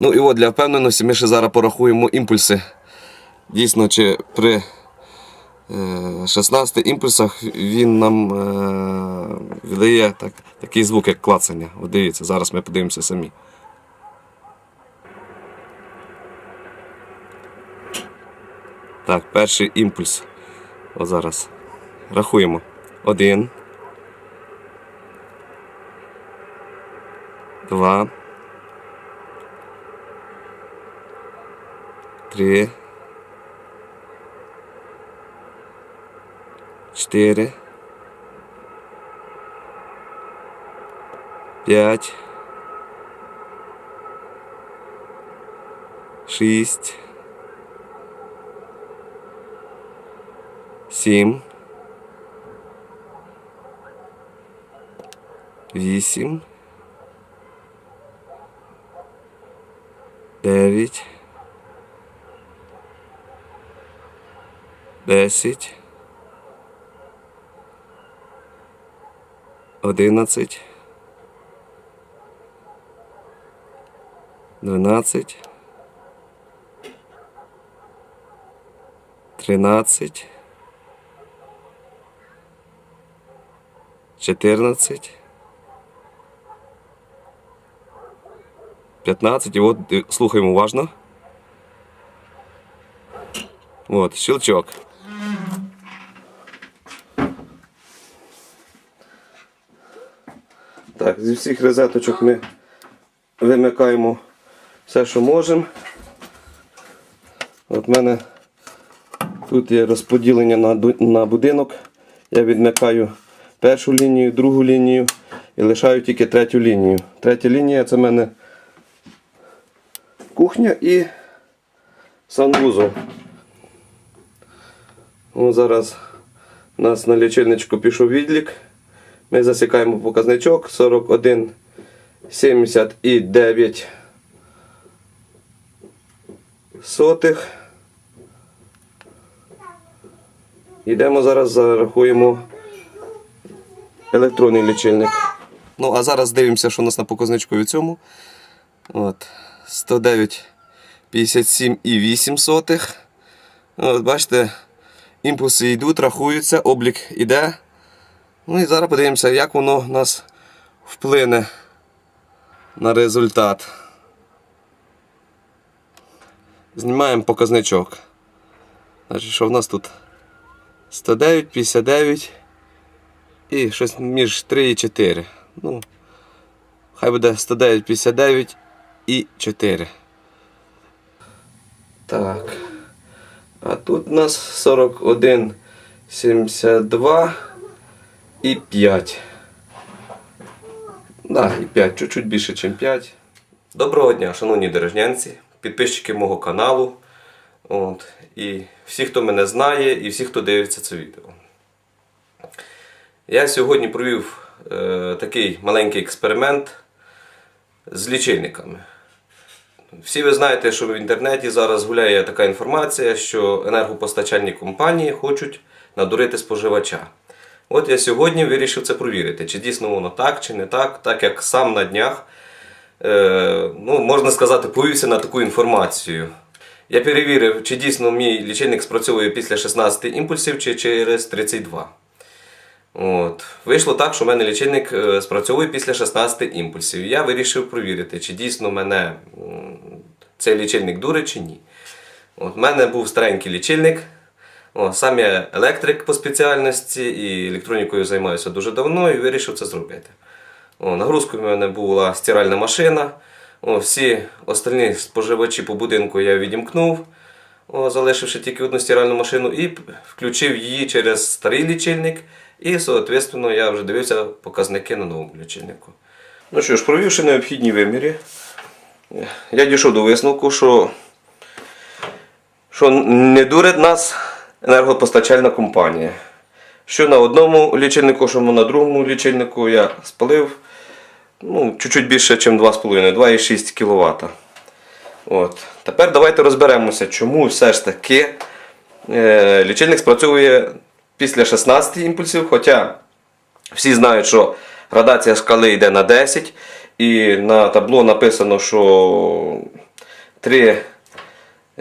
Ну і от для впевненості ми ще зараз порахуємо імпульси. Дійсно, чи при е, 16 імпульсах він нам е, видає так, такий звук, як клацання. От дивіться, зараз ми подивимося самі. Так, перший імпульс. От зараз. Рахуємо. Один. Два. Три. Чотири. П'ять. Шість. Сім. Вісім. Дев'ять. Десять. Одинадцять. Дванадцять. Тринадцять. Чотирнадцять. П'ятнадцять. І от е, слухаємо уважно. От, щелчок. Так, зі всіх розеточок ми вимикаємо все, що можемо. От в мене тут є розподілення на, будинок. Я відмикаю першу лінію, другу лінію і лишаю тільки третю лінію. Третя лінія це в мене кухня і санвузол. О, зараз у нас на лічильничку пішов відлік. Ми засікаємо показничок 41 79 сотих. Йдемо зараз зарахуємо електронний лічильник. Ну, а зараз дивимося, що у нас на показничку від цьому. От, 109 57 і 8 сотих. От, бачите, імпульси йдуть, рахуються, облік іде. Ну і зараз подивимося, як воно в нас вплине на результат. Знімаємо показничок. Значить, що в нас тут 109, 59 і щось між 3 і 4. Ну, хай буде 109, 59 і 4. Так. А тут у нас 41, 72 і 5. Да, і 5, чуть-чуть більше, ніж 5. Доброго дня, шановні дорожнянці, підписчики мого каналу. От, і всі, хто мене знає, і всі, хто дивиться це відео. Я сьогодні провів е, такий маленький експеримент з лічильниками. Всі ви знаєте, що в інтернеті зараз гуляє така інформація, що енергопостачальні компанії хочуть надурити споживача. От я сьогодні вирішив це провірити, чи дійсно воно так, чи не так, так як сам на днях, е, ну, можна сказати, повівся на таку інформацію. Я перевірив, чи дійсно мій лічильник спрацьовує після 16 імпульсів, чи через 32. От. Вийшло так, що в мене лічильник е, спрацьовує після 16 імпульсів. Я вирішив провірити, чи дійсно мене цей лічильник дурить чи ні. От, в мене був старенький лічильник. О, сам я електрик по спеціальності і електронікою займаюся дуже давно і вирішив це зробити. О, нагрузкою в мене була стиральна машина. О, всі остальні споживачі по будинку я відімкнув, о, залишивши тільки одну стиральну машину, і включив її через старий лічильник. І, соответственно, я вже дивився показники на новому лічильнику. Ну що ж, провівши необхідні виміри, я дійшов до висновку, що що не дурить нас енергопостачальна компанія. Що на одному лічильнику, що на другому лічильнику я спалив ну, чуть-чуть більше, ніж 2,5, 2,6 кВт. От. Тепер давайте розберемося, чому все ж таки е, лічильник спрацьовує після 16 імпульсів, хоча всі знають, що градація шкали йде на 10, і на табло написано, що 3 е,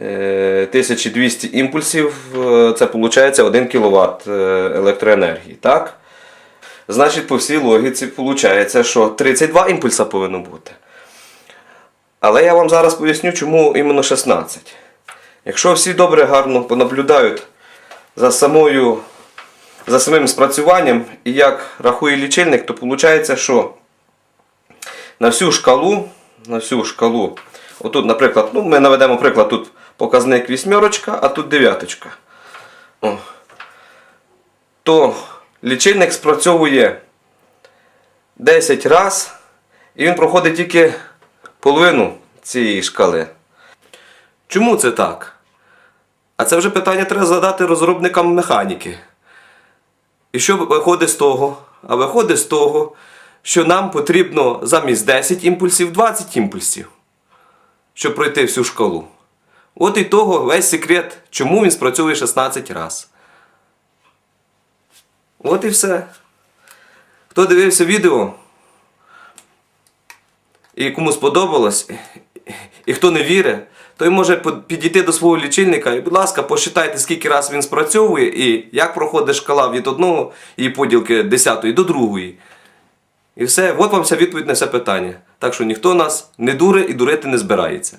1200 імпульсів, е, це виходить 1 кВт електроенергії. Так? Значить, по всій логіці виходить, що 32 імпульса повинно бути. Але я вам зараз поясню, чому іменно 16. Якщо всі добре гарно понаблюдають за самою, за самим спрацюванням і як рахує лічильник, то виходить, що на всю шкалу, на всю шкалу, отут, наприклад, ну, ми наведемо приклад, тут показник вісьмерочка, а тут дев'яточка. То лічильник спрацьовує 10 раз, і він проходить тільки половину цієї шкали. Чому це так? А це вже питання треба задати розробникам механіки. І що виходить з того? А виходить з того, що нам потрібно замість 10 імпульсів 20 імпульсів, щоб пройти всю шкалу. От і того весь секрет, чому він спрацьовує 16 разів. От і все. Хто дивився відео і кому сподобалось, і хто не вірить, той може підійти до свого лічильника і, будь ласка, посчитайте, скільки раз він спрацьовує і як проходить шкала від одного її поділки 10 до другої. І все, от вам вся відповідь на це питання. Так що ніхто нас не дуре і дурити не збирається.